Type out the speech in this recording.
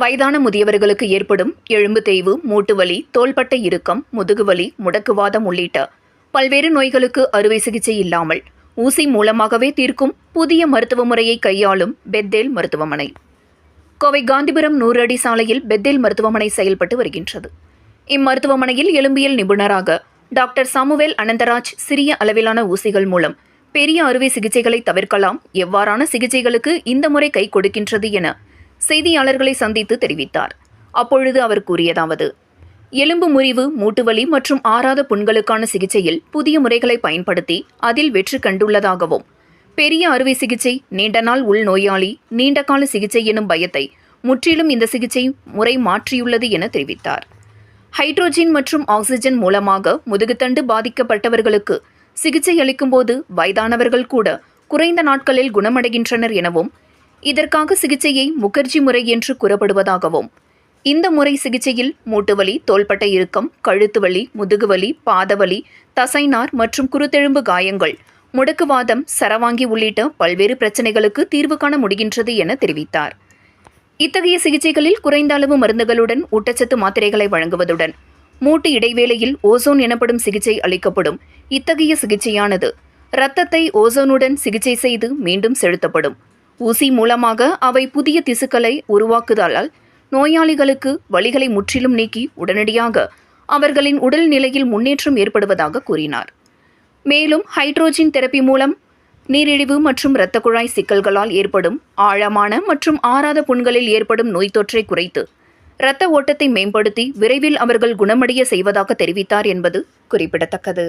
வயதான முதியவர்களுக்கு ஏற்படும் எலும்பு தேய்வு மூட்டு வலி தோள்பட்டை இறுக்கம் முதுகுவலி முடக்குவாதம் உள்ளிட்ட பல்வேறு நோய்களுக்கு அறுவை சிகிச்சை இல்லாமல் ஊசி மூலமாகவே தீர்க்கும் புதிய மருத்துவ முறையை கையாளும் பெத்தேல் மருத்துவமனை. கோவை காந்திபுரம் நூறு அடி சாலையில் பெத்தேல் மருத்துவமனை செயல்பட்டு வருகின்றது. இம்மருத்துவமனையில் எலும்பியல் நிபுணராக டாக்டர் சாமுவேல் அனந்தராஜ் சிறிய அளவிலான ஊசிகள் மூலம் பெரிய அறுவை சிகிச்சைகளை தவிர்க்கலாம் எவ்வாறான சிகிச்சைகளுக்கு இந்த முறை கை கொடுக்கின்றது என செய்தியாளர்களை சந்தித்து தெரிவித்தார். அப்பொழுது அவர் கூறியதாவது எலும்பு முறிவு மூட்டுவலி மற்றும் ஆறாத புண்களுக்கான சிகிச்சையில் புதிய முறைகளை பயன்படுத்தி அதில் வெற்றி கண்டுள்ளதாகவும் பெரிய அறுவை சிகிச்சை நீண்ட நாள் உள்நோயாளி நீண்டகால சிகிச்சை எனும் பயத்தை முற்றிலும் இந்த சிகிச்சை முறை மாற்றியுள்ளது என தெரிவித்தார். ஹைட்ரோஜன் மற்றும் ஆக்சிஜன் மூலமாக முதுகுத்தண்டு பாதிக்கப்பட்டவர்களுக்கு சிகிச்சை அளிக்கும்போது வயதானவர்கள் கூட குறைந்த நாட்களில் குணமடைகின்றனர் எனவும் இதற்காக சிகிச்சையை முகர்ஜி முறை என்று கூறப்படுவதாகவும் இந்த முறை சிகிச்சையில் மூட்டுவலி தோள்பட்டை இறுக்கம் கழுத்து வலி முதுகுவலி பாதவலி தசைநார் மற்றும் குருத்தெலும்பு காயங்கள் முடக்குவாதம் சரவாங்கி உள்ளிட்ட பல்வேறு பிரச்சனைகளுக்கு தீர்வு காண முடிகின்றது என தெரிவித்தார். இத்தகைய சிகிச்சைகளில் குறைந்த அளவு மருந்துகளுடன் ஊட்டச்சத்து மாத்திரைகளை வழங்குவதுடன் மூட்டு இடைவேளையில் ஓசோன் எனப்படும் சிகிச்சை அளிக்கப்படும். இத்தகைய சிகிச்சையானது இரத்தத்தை ஓசோனுடன் சிகிச்சை செய்து மீண்டும் செலுத்தப்படும். ஊசி மூலமாக அவை புதிய திசுக்களை உருவாக்குதலால் நோயாளிகளுக்கு வழிகளை முற்றிலும் நீக்கி உடனடியாக அவர்களின் உடல் நிலையில் முன்னேற்றம் ஏற்படுவதாக கூறினார். மேலும் ஹைட்ரோஜன் தெரப்பி மூலம் நீரிழிவு மற்றும் இரத்த குழாய் சிக்கல்களால் ஏற்படும் ஆழமான மற்றும் ஆறாத புண்களில் ஏற்படும் நோய் தொற்றை குறைத்து இரத்த ஓட்டத்தை மேம்படுத்தி விரைவில் அவர்கள் குணமடைய செய்வதாக தெரிவித்தார் என்பது குறிப்பிடத்தக்கது.